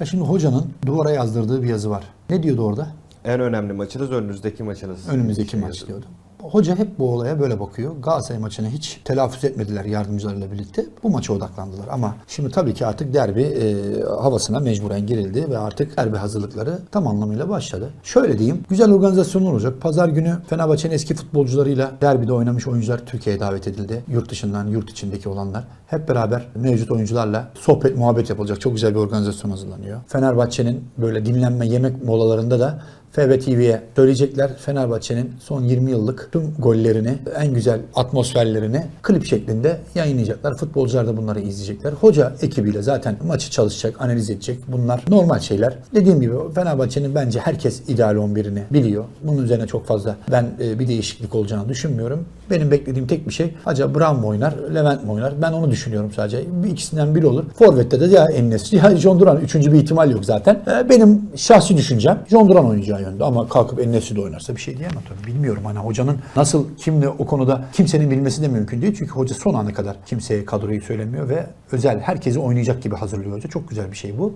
Ya şimdi hocanın duvara yazdırdığı bir yazı var. Ne diyordu orada? En önemli maçınız önünüzdeki maçınız. Önümüzdeki Şey maç diyordu. Hoca hep bu olaya böyle bakıyor. Galatasaray maçını hiç telaffuz etmediler yardımcılarıyla birlikte. Bu maça odaklandılar. Ama şimdi tabii ki artık derbi e, havasına mecburen girildi ve artık derbi hazırlıkları tam anlamıyla başladı. Şöyle diyeyim, güzel organizasyon olacak. Pazar günü Fenerbahçe'nin eski futbolcularıyla derbide oynamış oyuncular Türkiye'ye davet edildi. Yurt dışından, yurt içindeki olanlar. Hep beraber mevcut oyuncularla sohbet, muhabbet yapılacak. Çok güzel bir organizasyon hazırlanıyor. Fenerbahçe'nin böyle dinlenme, yemek molalarında da FB TV'ye söyleyecekler Fenerbahçe'nin son 20 yıllık tüm gollerini, en güzel atmosferlerini klip şeklinde yayınlayacaklar. Futbolcular da bunları izleyecekler. Hoca ekibiyle zaten maçı çalışacak, analiz edecek. Bunlar normal şeyler. Dediğim gibi Fenerbahçe'nin bence herkes ideal 11'ini biliyor. Bunun üzerine çok fazla ben e, bir değişiklik olacağını düşünmüyorum. Benim beklediğim tek bir şey acaba Brown mu oynar, Levent mi oynar? Ben onu düşünüyorum sadece. Bir ikisinden biri olur. Forvet'te de ya Enes ya John Duran. Üçüncü bir ihtimal yok zaten. E, Benim şahsi düşüncem John Duran oynayacağı yönde. Ama kalkıp Enes'i de oynarsa bir şey diyemem tabii. Bilmiyorum hani hocanın nasıl, kimle o konuda kimsenin bilmesi de mümkün değil. Çünkü hoca son ana kadar kimseye kadroyu söylemiyor ve özel herkesi oynayacak gibi hazırlıyor hoca. Çok güzel bir şey bu.